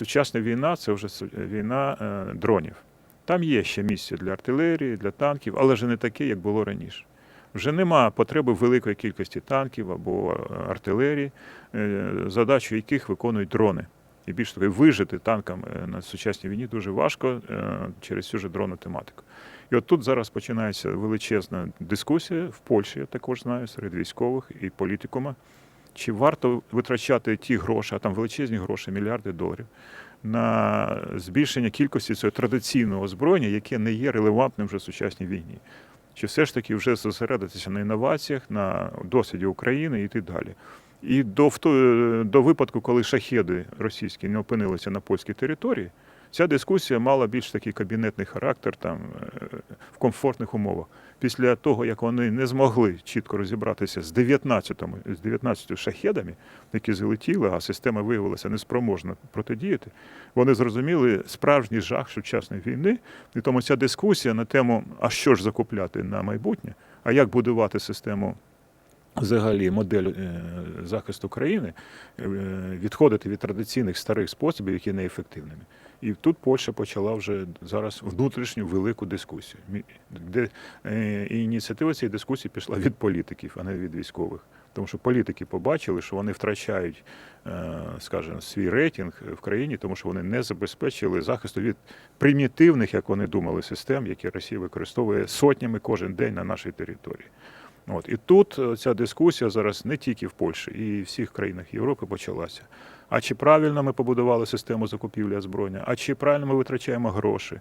сучасна війна це вже війна е, дронів. Там є ще місце для артилерії, для танків, але вже не таке, як було раніше. Вже нема потреби великої кількості танків або е, артилерії, е, задачу яких виконують дрони. І більш того, вижити танкам на сучасній війні дуже важко через цю ж дронну тематику. І от тут зараз починається величезна дискусія в Польщі, я також знаю, серед військових і політикума. Чи варто витрачати ті гроші, а там величезні гроші, мільярди доларів, на збільшення кількості цього традиційного озброєння, яке не є релевантним вже в сучасній війні? Чи все ж таки вже зосередитися на інноваціях, на досвіді України і так далі? І до, до випадку, коли шахеди російські не опинилися на польській території, ця дискусія мала більш такий кабінетний характер там, е, в комфортних умовах. Після того, як вони не змогли чітко розібратися з 19, з 19 шахедами, які залетіли, а система виявилася неспроможна протидіяти, вони зрозуміли справжній жах сучасної війни. І тому ця дискусія на тему, а що ж закупляти на майбутнє, а як будувати систему взагалі модель е, захисту країни, е, відходити від традиційних старих способів, які неефективними. І тут Польща почала вже зараз внутрішню велику дискусію, де е, ініціатива цієї дискусії пішла від політиків, а не від військових. Тому що політики побачили, що вони втрачають, скажімо, свій рейтинг в країні, тому що вони не забезпечили захисту від примітивних, як вони думали, систем, які Росія використовує сотнями кожен день на нашій території. От і тут е, ця дискусія зараз не тільки в Польщі, і в всіх країнах Європи почалася. А чи правильно ми побудували систему закупівлі озброєння? А чи правильно ми витрачаємо гроші?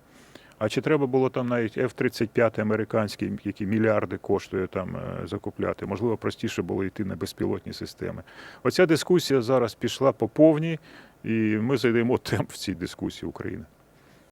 А чи треба було там навіть F-35 американський, які мільярди коштує там е, закупляти? Можливо, простіше було йти на безпілотні системи. Оця дискусія зараз пішла по повній, і ми зайдемо темп в цій дискусії України.